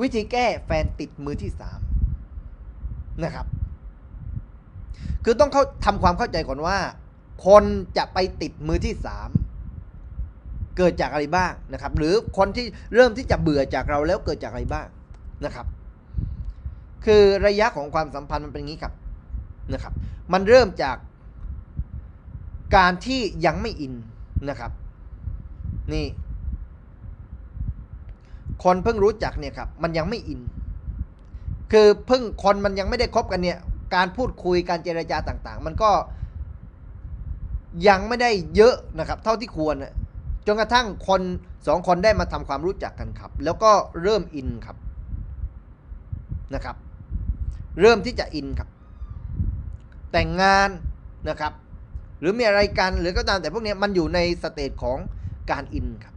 วิธีแก้แฟนติดมือที่สามนะครับ คือต้องเข้าทำความเข้าใจก่อนว่า คนจะไปติดมือที่สามเกิดจากอะไรบ้างนะครับ หรือคนที่เริ่มที่จะเบื่อจากเราแล้วเกิดจากอะไรบ้างนะครับ คือระยะของความสัมพันธ์มันเป็นอย่างนี้ครับนะครับ มันเริ่มจากการที่ยังไม่อินนะครับ นี่ คนเพิ่งรู้จักเนี่ยครับมันยังไม่อิน คือเพิ่งคนมันยังไม่ได้คบกันเนี่ยการพูดคุยการเจรจาต่าง ๆ มันก็ยังไม่ได้เยอะนะครับ เท่าที่ควรนะจนกระทั่งคนสองคนได้มาทำความรู้จักกันครับ แล้วก็เริ่มอินครับนะครับ เริ่มที่จะอินครับ แต่งงานนะครับ หรือมีอะไรกันหรือก็ตามแต่พวกนี้มันอยู่ในสเตจของการอินครับ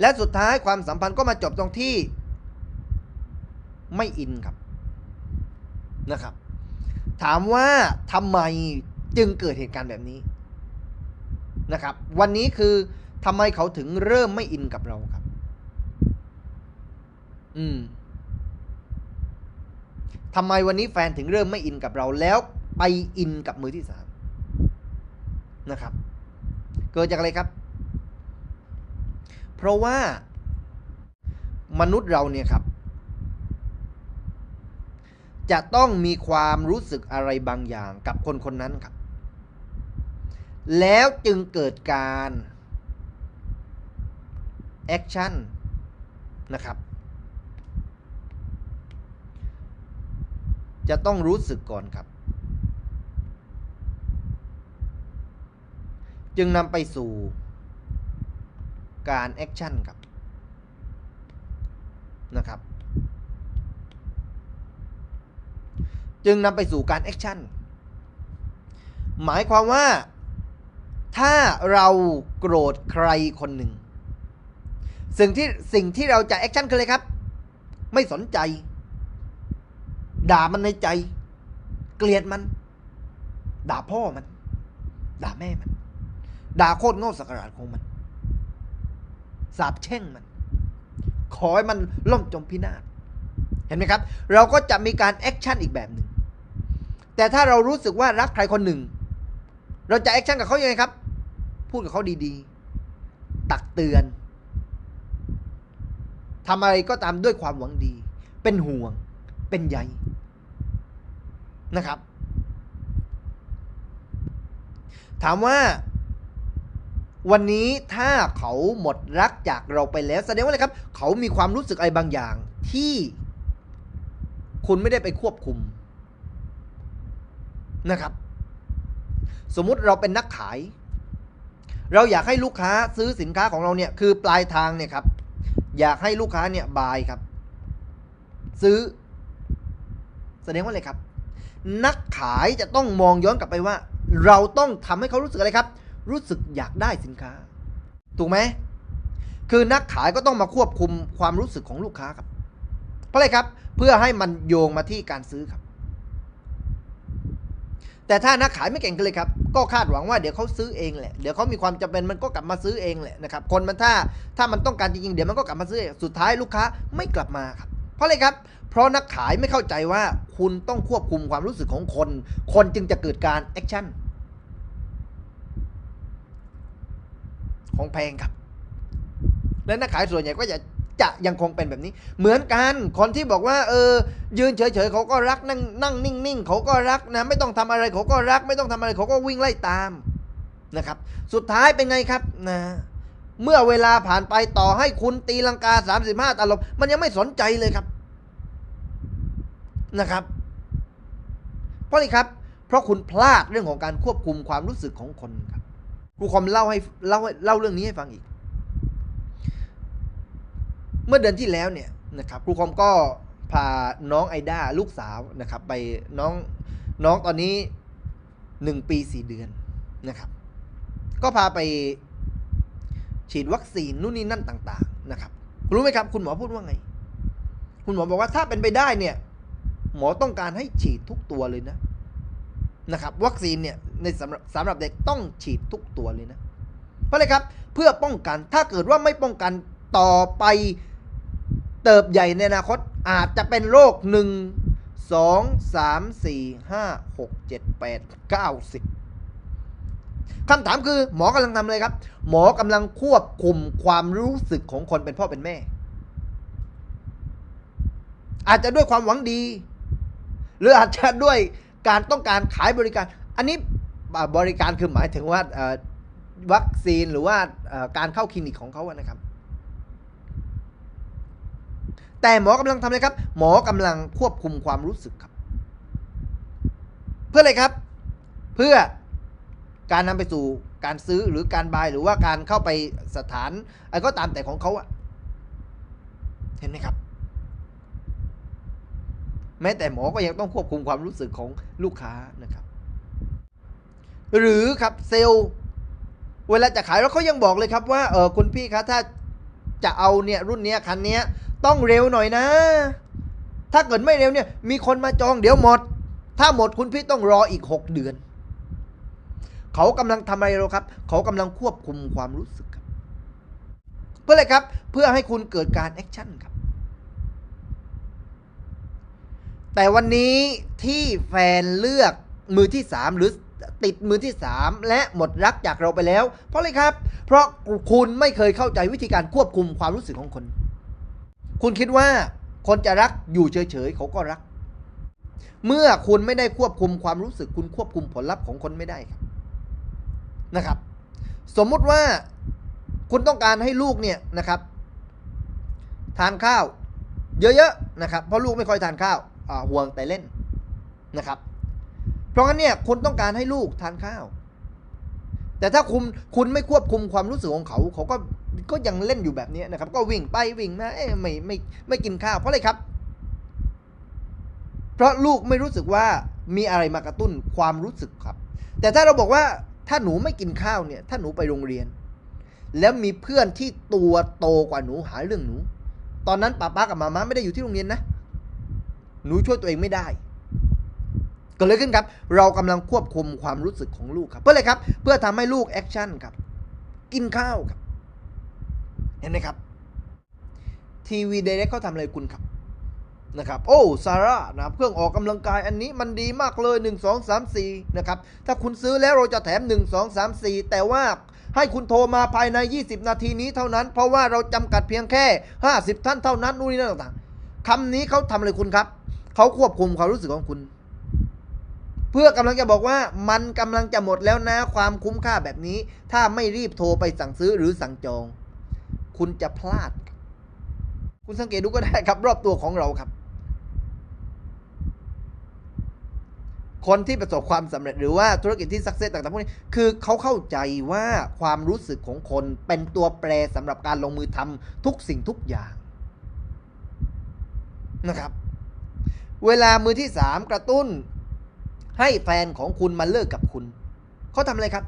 และสุดท้ายความสัมพันธ์ก็มาจบตรงที่ไม่อินครับนะครับ ถามว่าทำไมจึงเกิดเหตุการณ์แบบนี้นะครับ วันนี้คือทำไมเขาถึงเริ่มไม่อินกับเราครับ อืมทำไมวันนี้แฟนถึงเริ่มไม่อินกับเราแล้วไปอินกับมือที่สามนะครับ เกิดจากอะไรครับ ราะว่ามนุษย์เราเนี่ยครับ จะต้องมีความรู้สึกอะไรบางอย่างกับคนคนนั้นครับ แล้วจึงเกิดการแอคชั่นนะครับ จะต้องรู้สึกก่อนครับ จึงนำไปสู่ การแอคชั่นครับนะครับ จึงนำไปสู่การแอคชั่นหมายความว่าถ้าเราโกรธใครคนหนึ่ง สิ่งที่สิ่งที่เราจะแอคชั่นคืออะไรครับ ไม่สนใจ ด่ามันในใจ เกลียดมัน ด่าพ่อมัน ด่าแม่มัน ด่าโคตรโง่สักการะของมัน สาบแช่งมัน ขอให้มันล่มจมพินาศเห็นไหมครับ เราก็จะมีการแอคชั่นอีกแบบหนึ่งแต่ถ้าเรารู้สึกว่ารักใครคนหนึ่ง เราจะแอคชั่นกับเขายังไงครับ พูดกับเขาดีๆ ตักเตือนทำอะไรก็ตามด้วยความหวังดี เป็นห่วง เป็นใยนะครับ ถามว่า วันนี้ถ้าเขาหมดรักจากเราไปแล้วแสดงว่าอะไรครับ เขามีความรู้สึกอะไรบางอย่าง ที่คุณไม่ได้ไปควบคุมนะครับ สมมุติเราเป็นนักขาย เราอยากให้ลูกค้าซื้อสินค้าของเราเนี่ยคือปลายทางเนี่ยครับ อยากให้ลูกค้าเนี่ยบายครับ ซื้อ แสดงว่าอะไรครับ นักขายจะต้องมองย้อนกลับไปว่า เราต้องทำให้เขารู้สึกอะไรครับ รู้สึกอยากได้สินค้า ถูกไหม คือนักขายก็ต้องมาควบคุมความรู้สึกของลูกค้าครับ เพราะอะไรครับ เพื่อให้มันโยงมาที่การซื้อครับ แต่ถ้านักขายไม่เก่งกันเลยครับ ก็คาดหวังว่าเดี๋ยวเขาซื้อเองแหละ เดี๋ยวเขามีความจำเป็นมันก็กลับมาซื้อเองแหละนะครับ คนมันถ้าถ้ามันต้องการจริงๆ เดี๋ยวมันก็กลับมาซื้อ สุดท้ายลูกค้าไม่กลับมาครับเพราะอะไรครับ เพราะนักขายไม่เข้าใจว่าคุณต้องควบคุมความรู้สึกของคน คนจึงจะเกิดการแอคชั่น ของแพงครับ และนักขายส่วนใหญ่ก็จะจะยังคงเป็นแบบนี้ เหมือนกันคนที่บอกว่า เออ ยืนเฉยๆเขาก็รักนั่งนั่งนิ่งๆเขาก็รักนะ ไม่ต้องทำอะไรเขาก็รัก ไม่ต้องทำอะไรเขาก็วิ่งไล่ตามนะครับ สุดท้ายเป็นไงครับนะเมื่อเวลาผ่านไปต่อให้คุณตีลังกา 35ตลบมันยังไม่สนใจเลยครับนะครับ เพราะอะไรครับ เพราะคุณพลาดเรื่องของการควบคุมความรู้สึกของคนครับ ครูคอมเล่าให้เล่าเล่าเรื่องนี้ให้ฟังอีก เมื่อเดือนที่แล้วเนี่ยนะครับครูคอมก็พาน้องไอด้าลูกสาวนะครับ ไปน้องน้องตอนนี้หนึ่งปีสี่เดือนนะครับ ก็พาไปฉีดวัคซีนนู่นนี่นั่นต่าง ๆ นะครับ รู้ไหมครับ คุณหมอพูดว่าไง คุณหมอบอกว่าถ้าเป็นไปได้เนี่ย หมอต้องการให้ฉีดทุกตัวเลยนะนะครับ วัคซีนเนี่ย ในสำหรับสำหรับเด็กต้องฉีดทุกตัวเลยนะ เพราะอะไรครับเพื่อป้องกันถ้าเกิดว่าไม่ป้องกันต่อไปเติบใหญ่ในอนาคตอาจจะเป็นโรคหนึ่งสองสามสี่ห้าหกเจ็ดแปดเก้าสิบคำถามคือหมอกำลังทำอะไรครับ หมอกำลังควบคุมความรู้สึกของคนเป็นพ่อเป็นแม่ อาจจะด้วยความหวังดี หรืออาจจะด้วยการต้องการขายบริการ อันนี้ บริการคือหมายถึงว่าวัคซีนหรือว่าการเข้าคลินิกของเขาอะนะครับ แต่หมอกำลังทำอะไรครับ หมอกำลังควบคุมความรู้สึกครับ เพื่ออะไรครับ เพื่อการนำไปสู่การซื้อหรือการบายหรือว่าการเข้าไปสถานอะไรก็ตามแต่ของเขาอะเห็นไหมครับ แม้แต่หมอก็ยังต้องควบคุมความรู้สึกของลูกค้านะครับ หรือครับเซลล์เวลาจะขายแล้วเขายังบอกเลยครับว่าเออคุณพี่คะถ้าจะเอาเนี่ยรุ่นเนี้ยคันเนี้ยต้องเร็วหน่อยนะ ถ้าเกิดไม่เร็วเนี่ยมีคนมาจองเดี๋ยวหมด ถ้าหมดคุณพี่ต้องรออีกหกเดือน เขากำลังทำอะไรเราครับ เขากำลังควบคุมความรู้สึกครับ เพื่ออะไรครับเพื่อให้คุณเกิดการแอคชั่นครับ แต่วันนี้ที่แฟนเลือกมือที่สามหรือ ติดมือที่สามและหมดรักจากเราไปแล้ว เพราะอะไรครับ เพราะคุณไม่เคยเข้าใจวิธีการควบคุมความรู้สึกของคน คุณคิดว่าคนจะรักอยู่เฉยๆเขาก็รัก เมื่อคุณไม่ได้ควบคุมความรู้สึก คุณควบคุมผลลัพธ์ของคนไม่ได้ครับนะครับ สมมุติว่าคุณต้องการให้ลูกเนี่ยนะครับ ทานข้าว เยอะๆนะครับ เพราะลูกไม่ค่อยทานข้าวอ่าห่วงแต่เล่นนะครับ เพราะงั้นเนี่ยคุณต้องการให้ลูกทานข้าว แต่ถ้าคุณคุณไม่ควบคุมความรู้สึกของเขาเขาก็ก็ยังเล่นอยู่แบบนี้นะครับ ก็วิ่งไปวิ่งมาเอ๊ะไม่ไม่ไม่กินข้าวเพราะอะไรครับ เพราะลูกไม่รู้สึกว่ามีอะไรมากระตุ้นความรู้สึกครับ แต่ถ้าเราบอกว่าถ้าหนูไม่กินข้าวเนี่ย ถ้าหนูไปโรงเรียน แล้วมีเพื่อนที่ตัวโตกว่าหนูหาเรื่องหนู ตอนนั้นป้าป้ากับมาม่าไม่ได้อยู่ที่โรงเรียนนะ หนูช่วยตัวเองไม่ได้ เกิดอะไรขึ้นครับ เรากำลังควบคุมความรู้สึกของลูกครับ เพื่ออะไรครับ เพื่อทำให้ลูกแอคชั่นครับ กินข้าวครับ เห็นไหมครับ ทีวีเดเรกเขาทำอะไรคุณครับนะครับโอ้ซาร่านะเครื่องออกกำลังกายอันนี้มันดีมากเลย 1 2 3 4นะครับถ้าคุณซื้อแล้วเราจะแถม 1 2 3 4 แต่ว่าให้คุณโทรมาภายใน 20 นาทีนี้เท่านั้น เพราะว่าเราจำกัดเพียงแค่ 50 ท่านเท่านั้นนู่นนี่นั่นต่างๆคำนี้เขาทำอะไรคุณครับ เขาควบคุมความรู้สึกของคุณ เพื่อกำลังจะบอกว่ามันกำลังจะหมดแล้วนะความคุ้มค่าแบบนี้ ถ้าไม่รีบโทรไปสั่งซื้อหรือสั่งจอง คุณจะพลาด คุณสังเกตดูก็ได้ครับรอบตัวของเราครับ คนที่ประสบความสำเร็จหรือว่าธุรกิจที่สักเซสต่างๆพวกนี้คือเขาเข้าใจว่าความรู้สึกของคนเป็นตัวแปรสำหรับการลงมือทำทุกสิ่งทุกอย่างนะครับ เวลามือที่สามกระตุ้น ให้แฟนของคุณมาเลิกกับคุณ เขาทำอะไรครับ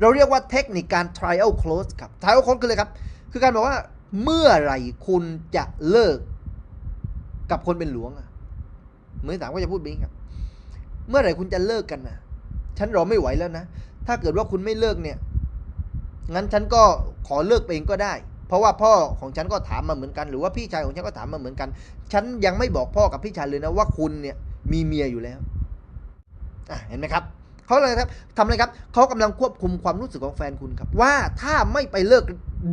เราเรียกว่าเทคนิคการ trial close ครับ trial close คืออะไรครับ คือการบอกว่าเมื่อไหร่คุณจะเลิกกับคนเป็นหลวงอะมือสามก็จะพูดแบบนี้ครับ เมื่อไหร่คุณจะเลิกกันนะฉันรอไม่ไหวแล้วนะ ถ้าเกิดว่าคุณไม่เลิกเนี่ย งั้นฉันก็ขอเลิกเองก็ได้ เพราะว่าพ่อของฉันก็ถามมาเหมือนกัน หรือว่าพี่ชายของฉันก็ถามมาเหมือนกัน ฉันยังไม่บอกพ่อกับพี่ชายเลยนะว่าคุณเนี่ยมีเมียอยู่แล้ว เห็นไหมครับเขาเลยครับทำอะไรครับเขากำลังควบคุมความรู้สึกของแฟนคุณครับ ว่าถ้าไม่ไปเลิก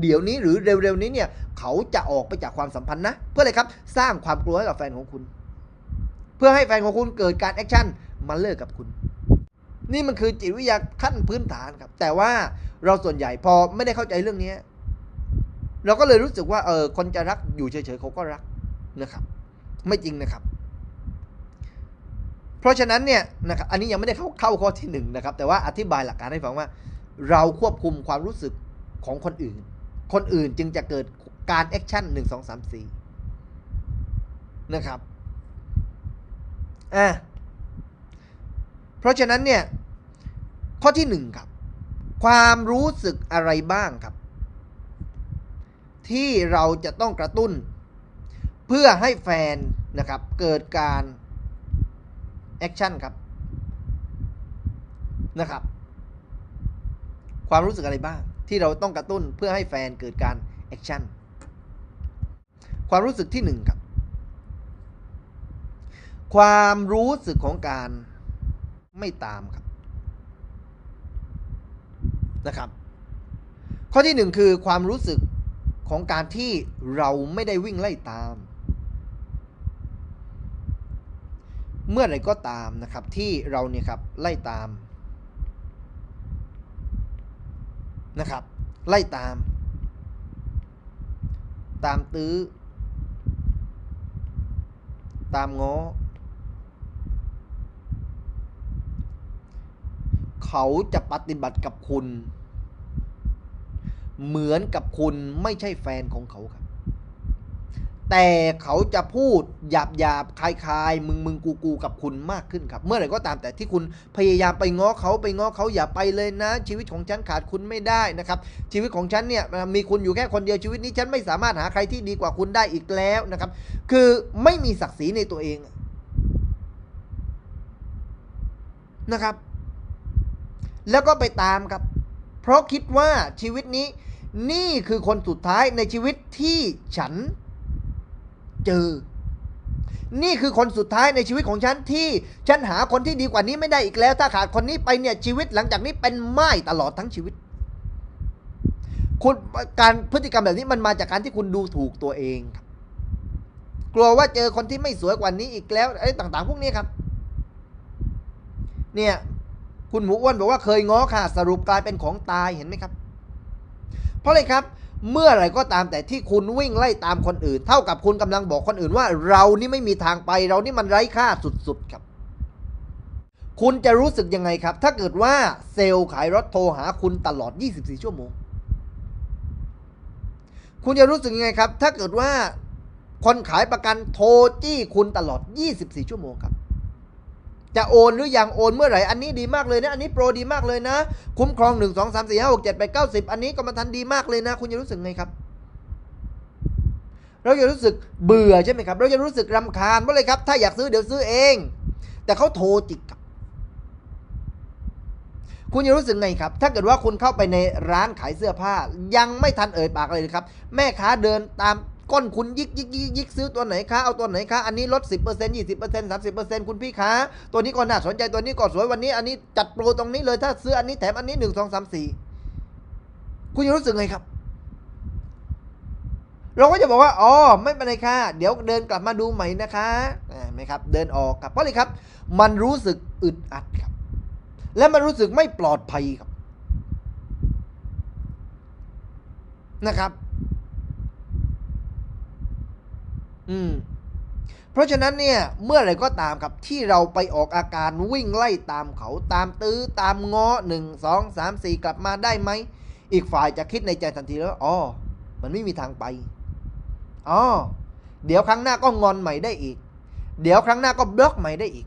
เดี๋ยวนี้หรือเร็วๆนี้เนี่ยเขาจะออกไปจากความสัมพันธ์นะ เพื่ออะไรครับสร้างความกลัวให้กับแฟนของคุณ เพื่อให้แฟนของคุณเกิดการแอคชั่นมาเลิกกับคุณ นี่มันคือจิตวิทยาขั้นพื้นฐานครับ แต่ว่าเราส่วนใหญ่พอไม่ได้เข้าใจเรื่องนี้เราก็เลยรู้สึกว่าเออคนจะรักอยู่เฉยๆเขาก็รักนะครับ ไม่จริงนะครับ เพราะฉะนั้นเนี่ยนะครับอันนี้ยังไม่ได้เข้าเข้าข้อที่หนึ่งนะครับแต่ว่าอธิบายหลักการให้ฟังว่า เราควบคุมความรู้สึกของคนอื่น คนอื่นจึงจะเกิดการแอคชั่นหนึ่งสองสามสี่นะครับอะเพราะฉะนั้นเนี่ยข้อที่หนึ่งครับ ความรู้สึกอะไรบ้างครับ ที่เราจะต้องกระตุ้น เพื่อให้แฟนนะครับเกิดการ แอคชั่นครับนะครับ ความรู้สึกอะไรบ้าง ที่เราต้องกระตุ้นเพื่อให้แฟนเกิดการแอคชั่นความรู้สึกที่หนึ่งครับ ความรู้สึกของการไม่ตามครับนะครับ ข้อที่หนึ่งคือความรู้สึกของการที่เราไม่ได้วิ่งไล่ตาม เมื่อไรก็ตามนะครับที่เราเนี่ยครับไล่ตามนะครับ ไล่ตาม ตามตื้อ ตามง้อ เขาจะปฏิบัติกับคุณ เหมือนกับคุณไม่ใช่แฟนของเขาครับ แต่เขาจะพูดหยาบหยาบคลายคายมึงมึงกูกูกับคุณมากขึ้นครับ เมื่อไหร่ก็ตามแต่ที่คุณพยายามไปง้อเขาไปง้อเขาอย่าไปเลยนะ ชีวิตของฉันขาดคุณไม่ได้นะครับ ชีวิตของฉันเนี่ยมีคุณอยู่แค่คนเดียวชีวิตนี้ฉันไม่สามารถหาใครที่ดีกว่าคุณได้อีกแล้วนะครับ คือไม่มีศักดิ์ศรีในตัวเองนะครับ แล้วก็ไปตามครับ เพราะคิดว่าชีวิตนี้นี่คือคนสุดท้ายในชีวิตที่ฉัน เจอ นี่คือคนสุดท้ายในชีวิตของฉันที่ฉันหาคนที่ดีกว่านี้ไม่ได้อีกแล้ว ถ้าขาดคนนี้ไปเนี่ยชีวิตหลังจากนี้เป็นไม้ตลอดทั้งชีวิต คุณการพฤติกรรมแบบนี้มันมาจากการที่คุณดูถูกตัวเองครับกลัวว่าเจอคนที่ไม่สวยกว่านี้อีกแล้วไอะไรต่าง ๆ พวกนี้ครับ เนี่ยคุณหมูอ้วนบอกว่าเคยง้อค่ะ สรุปกลายเป็นของตายเห็นไหมครับ เพราะอะไรครับ เมื่อไหร่ก็ตามแต่ที่คุณวิ่งไล่ตามคนอื่น เท่ากับคุณกำลังบอกคนอื่นว่า เรานี่ไม่มีทางไปเรานี่มันไร้ค่าสุดๆครับ คุณจะรู้สึกยังไงครับ ถ้าเกิดว่าเซลล์ขายรถโทรหาคุณตลอด 24 ชั่วโมง คุณจะรู้สึกยังไงครับ ถ้าเกิดว่าคนขายประกันโทรจี้คุณตลอด 24 ชั่วโมงครับ จะโอนหรือยังโอนเมื่อไหร่ อันนี้ดีมากเลยนะ อันนี้โปรดีมากเลยนะ คุ้มครอง 1 2 3 4 5 6 7 8 9 10 อันนี้กรมธรรม์ดีมากเลยนะ คุณจะรู้สึกไงครับ เราจะรู้สึกเบื่อใช่ไหมครับ เราจะรู้สึกรำคาญเพราะเลยครับ ถ้าอยากซื้อเดี๋ยวซื้อเอง แต่เขาโทรจิกครับ คุณจะรู้สึกไงครับ ถ้าเกิดว่าคุณเข้าไปในร้านขายเสื้อผ้า ยังไม่ทันเอ่ยปากเลยครับ แม่ค้าเดินตาม ก้นคุณยิกยิกยิกยิกซื้อตัวไหนคะเอาตัวไหนคะอันนี้ลด 10% 20% 30%คุณพี่คะตัวนี้ก็น่าสนใจตัวนี้ก็สวยวันนี้ อันนี้จัดโปรตรงนี้เลยถ้าซื้ออันนี้แถมอันนี้หนึ่งสองสามสี่คุณจะรู้สึกไงครับ เราก็จะบอกว่าอ๋อไม่เป็นไรค่ะ เดี๋ยวเดินกลับมาดูใหม่นะคะอ่าไหมครับ เดินออกครับเพราะอะไรครับ มันรู้สึกอึดอัดครับ และมันรู้สึกไม่ปลอดภัยครับนะครับ อืมเพราะฉะนั้นเนี่ยเมื่อไรก็ตามครับที่เราไปออกอาการวิ่งไล่ตามเขาตามตื้อตามง้อหนึ่งสองสามสี่กลับมาได้ไหม อีกฝ่ายจะคิดในใจทันทีแล้วอ๋อมันไม่มีทางไปอ๋อเดี๋ยวครั้งหน้าก็งอนใหม่ได้อีก เดี๋ยวครั้งหน้าก็บล็อกใหม่ได้อีก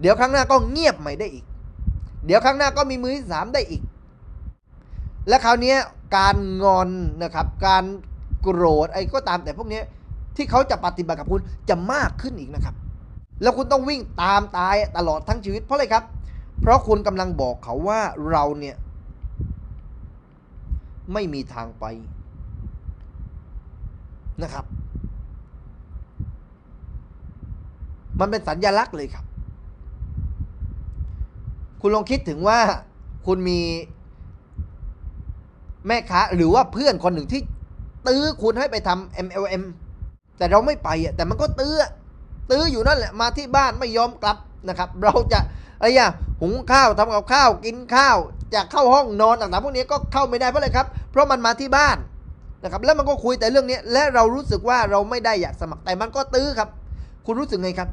เดี๋ยวครั้งหน้าก็เงียบใหม่ได้อีก เดี๋ยวครั้งหน้าก็มีมือที่สามได้อีก และคราวนี้การงอนนะครับ การโกรธไอ้ก็ตามแต่พวกนี้ ที่เขาจะปฏิบัติกับคุณจะมากขึ้นอีกนะครับ แล้วคุณต้องวิ่งตามตายตลอดทั้งชีวิตเพราะอะไรครับ เพราะคุณกำลังบอกเขาว่าเราเนี่ย ไม่มีทางไปนะครับ มันเป็นสัญญลักษณ์เลยครับ คุณลองคิดถึงว่าคุณมีแม่ค้าหรือว่าเพื่อนคนหนึ่งที่ตื้อคุณให้ไปทำ MLM แต่เราไม่ไปอะแต่มันก็ตื้อตื้ออยู่นั่นแหละมาที่บ้านไม่ยอมกลับนะครับ เราจะอะไรอย่างหุงข้าวทำกับข้าวกินข้าวจะเข้าห้องนอนต่างๆพวกนี้ก็เข้าไม่ได้เพราะอะไรครับ เพราะมันมาที่บ้านนะครับ แล้วมันก็คุยแต่เรื่องนี้และเรารู้สึกว่าเราไม่ได้อยากสมัครแต่มันก็ตื้อครับ คุณรู้สึกไงครับ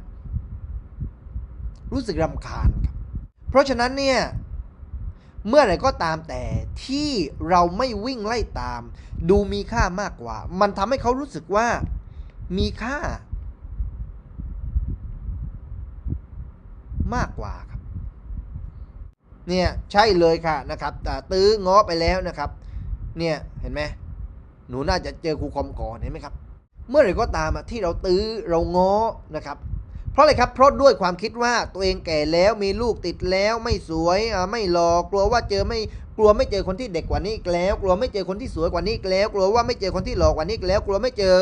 รู้สึกรำคาญครับ เพราะฉะนั้นเนี่ยเมื่อไหร่ก็ตามแต่ที่เราไม่วิ่งไล่ตาม ดูมีค่ามากกว่า มันทำให้เขารู้สึกว่า มีค่า มากกว่าครับ เนี่ยใช่เลยค่ะนะครับแต่ตื้อง้อไปแล้วนะครับ เนี่ยเห็นไหมหนูน่าจะเจอครูคอมก่อนเห็นไหมครับ เมื่อไหร่ก็ตามอะที่เราตื้อเราง้อนะครับเพราะอะไรครับ เพราะด้วยความคิดว่าตัวเองแก่แล้วมีลูกติดแล้วไม่สวยไม่หลอกกลัวว่าเจอไม่ กลัวไม่เจอคนที่เด็กกว่านี้แล้ว กลัวไม่เจอคนที่สวยกว่านี้แล้ว กลัวว่าไม่เจอคนที่หล่อกว่านี้แล้ว กลัวไม่เจอ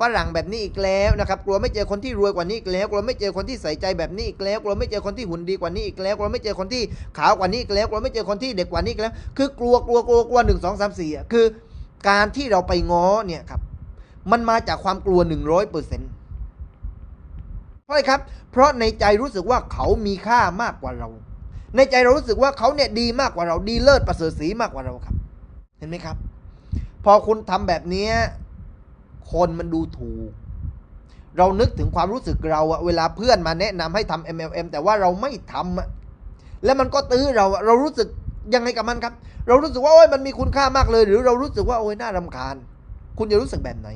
ฝรั่งแบบนี้อีกแล้วนะครับ กลัวไม่เจอคนที่รวยกว่านี้แล้ว กลัวไม่เจอคนที่ใส่ใจแบบนี้อีกแล้ว กลัวไม่เจอคนที่หุ่นดีกว่านี้อีกแล้ว กลัวไม่เจอคนที่ขาวกว่านี้อีกแล้ว กลัวไม่เจอคนที่เด็กกว่านี้อีกแล้ว คือกลัวกลัวกลัวกลัวหนึ่งสองสามสี่อะคือ การที่เราไปง้อเนี่ยครับ มันมาจากความกลัวหนึ่งร้อยเปอร์เซ็นต์เพราะอะไรครับ เพราะในใจรู้สึกว่าเขามีค่ามากกว่าเรา ในใจเรารู้สึกว่าเขาเนี่ยดีมากกว่าเราดีเลิศประเสริฐสีมากกว่าเราครับ เห็นไหมครับ พอคุณทำแบบนี้คนมันดูถูก เรานึกถึงความรู้สึกเราอะเวลาเพื่อนมาแนะนำให้ทำ MLM แต่ว่าเราไม่ทำอะแล้วมันก็ตื้อเราเรารู้สึกยังไงกับมันครับ เรารู้สึกว่าโอ้ยมันมีคุณค่ามากเลย หรือเรารู้สึกว่าโอ้ยน่ารำคาญ คุณจะรู้สึกแบบไหน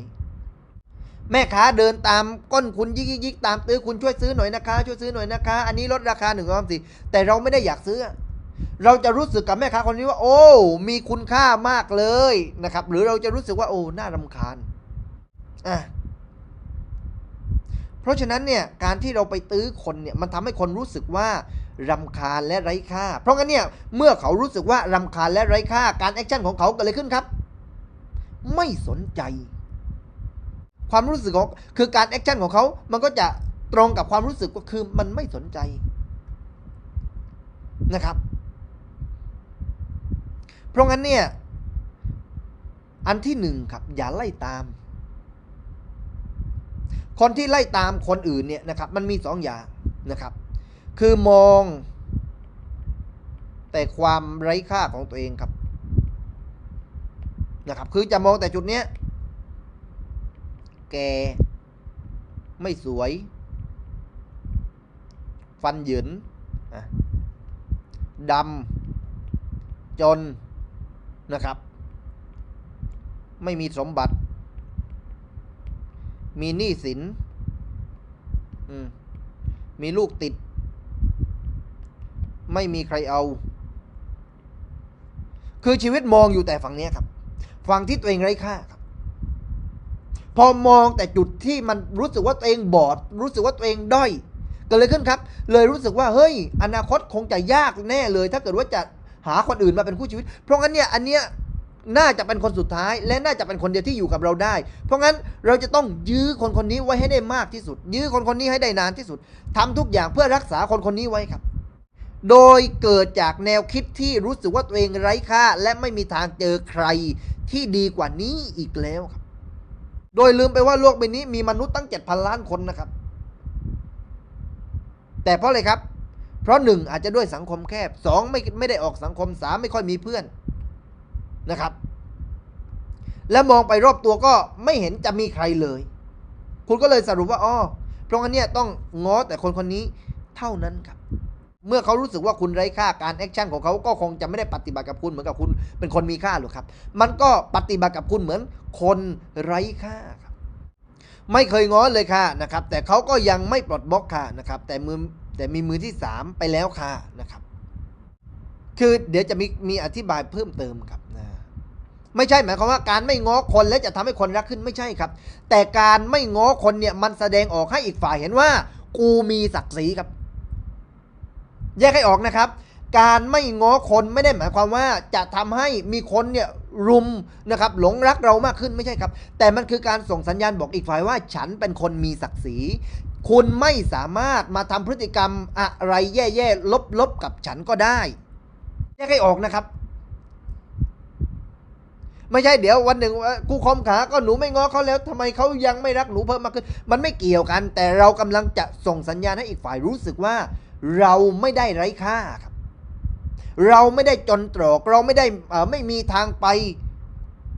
แม่ค้าเดินตามก้นคุณยิกยิกตามตื้อคุณช่วยซื้อหน่อยนะคะ ช่วยซื้อหน่อยนะคะ อันนี้ลดราคาหนึ่งสองสี่แต่เราไม่ได้อยากซื้อ เราจะรู้สึกกับแม่ค้าคนนี้ว่า โอ้ มีคุณค่ามากเลยนะครับ หรือเราจะรู้สึกว่าโอ้น่ารำคาญอะเพราะฉะนั้นเนี่ยการที่เราไปตื้อคนเนี่ยมันทำให้คนรู้สึกว่ารำคาญและไร้ค่า เพราะงั้นเนี่ยเมื่อเขารู้สึกว่ารำคาญและไร้ค่าการแอคชั่นของเขาเกิดอะไรขึ้นครับ ไม่สนใจ ความรู้สึกของคือการแอคชั่นของเขา มันก็จะตรงกับความรู้สึกก็คือมันไม่สนใจนะครับ เพราะงั้นเนี่ย อันที่หนึ่งครับ อย่าไล่ตาม คนที่ไล่ตามคนอื่นเนี่ยนะครับ มันมีสองอย่างนะครับ คือมองแต่ความไร้ค่าของตัวเองครับนะครับ คือจะมองแต่จุดเนี้ย แกไม่สวย ฟันหยินดำจนนะครับ ไม่มีสมบัติ มีหนี้สินมีลูกติด ไม่มีใครเอา คือชีวิตมองอยู่แต่ฝั่งนี้ครับ ฝั่งที่ตัวเองไร้ค่าครับ พอมองแต่จุดที่มันรู้สึกว่าตัวเองบอด รู้สึกว่าตัวเองด้อยกิดอะไรขึ้นครับ เลยรู้สึกว่าเฮ้ย อนาคตคงจะยากแน่เลย ถ้าเกิดว่าจะหาคนอื่นมาเป็นคู่ชีวิต เพราะงั้นเนี่ยอันเนี้ยน่าจะเป็นคนสุดท้าย และน่าจะเป็นคนเดียวที่อยู่กับเราได้ เพราะงั้นเราจะต้องยื้อคนคนนี้ไว้ให้ได้มากที่สุด ยื้อคนคนนี้ให้ได้นานที่สุดทำทุกอย่างเพื่อรักษาคนคนนี้ไว้ครับ โดยเกิดจากแนวคิดที่รู้สึกว่าตัวเองไร้ค่า และไม่มีทางเจอใครที่ดีกว่านี้อีกแล้วครับ โดยลืมไปว่าโลกใบนี้มีมนุษย์ตั้งเจ็ดพันล้านคนนะครับ แต่เพราะอะไรครับ เพราะหนึ่งอาจจะด้วยสังคมแคบสองไม่ไม่ได้ออกสังคมสามไม่ค่อยมีเพื่อนนะครับ แล้วมองไปรอบตัวก็ไม่เห็นจะมีใครเลย คุณก็เลยสรุปว่าอ๋อเพราะงั้นเนี่ยต้องง้อแต่คนคนนี้เท่านั้นครับ เมื่อเขารู้สึกว่าคุณไร้ค่าการแอคชั่นของเขาก็คงจะไม่ได้ปฏิบัติกับคุณเหมือนกับคุณเป็นคนมีค่าหรอกครับ มันก็ปฏิบัติกับคุณเหมือนคนไร้ค่าครับไม่เคยง้อเลยค่ะนะครับ แต่เขาก็ยังไม่ปลดบล็อกค่ะนะครับ แต่มือแต่มีมือที่สามไปแล้วค่ะนะครับ คือเดี๋ยวจะมีมีอธิบายเพิ่มเติมครับนะไม่ใช่หมายความว่าการไม่ง้อคนแล้วจะทำให้คนรักขึ้นไม่ใช่ครับ แต่การไม่ง้อคนเนี่ยมันแสดงออกให้อีกฝ่ายเห็นว่า กูมีศักดิ์ศรีครับ แยกให้ออกนะครับ การไม่ง้อคนไม่ได้หมายความว่าจะทำให้มีคนเนี่ยรุมนะครับหลงรักเรามากขึ้นไม่ใช่ครับ แต่มันคือการส่งสัญญาณบอกอีกฝ่ายว่าฉันเป็นคนมีศักดิ์ศรีคุณไม่สามารถมาทำพฤติกรรมอะไรแย่ๆลบๆกับฉันก็ได้แยกให้ออกนะครับ ไม่ใช่เดี๋ยววันหนึ่งกูคอมขาก็หนูไม่ง้อเขาแล้วทำไมเขายังไม่รักหนูเพิ่มมากขึ้น มันไม่เกี่ยวกัน แต่เรากำลังจะส่งสัญญาณให้อีกฝ่ายรู้สึกว่า เราไม่ได้ไร้ค่าครับ เราไม่ได้จนตรอกเราไม่ได้ไม่มีทางไป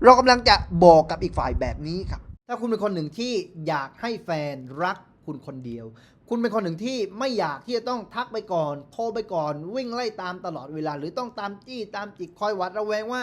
เรากำลังจะบอกกับอีกฝ่ายแบบนี้ครับ ถ้าคุณเป็นคนหนึ่งที่อยากให้แฟนรักคุณคนเดียว คุณเป็นคนหนึ่งที่ไม่อยากที่จะต้องทักไปก่อน โทรไปก่อน วิ่งไล่ตามตลอดเวลา หรือต้องตามจี้ตามจิกคอยหวัดระแวงว่า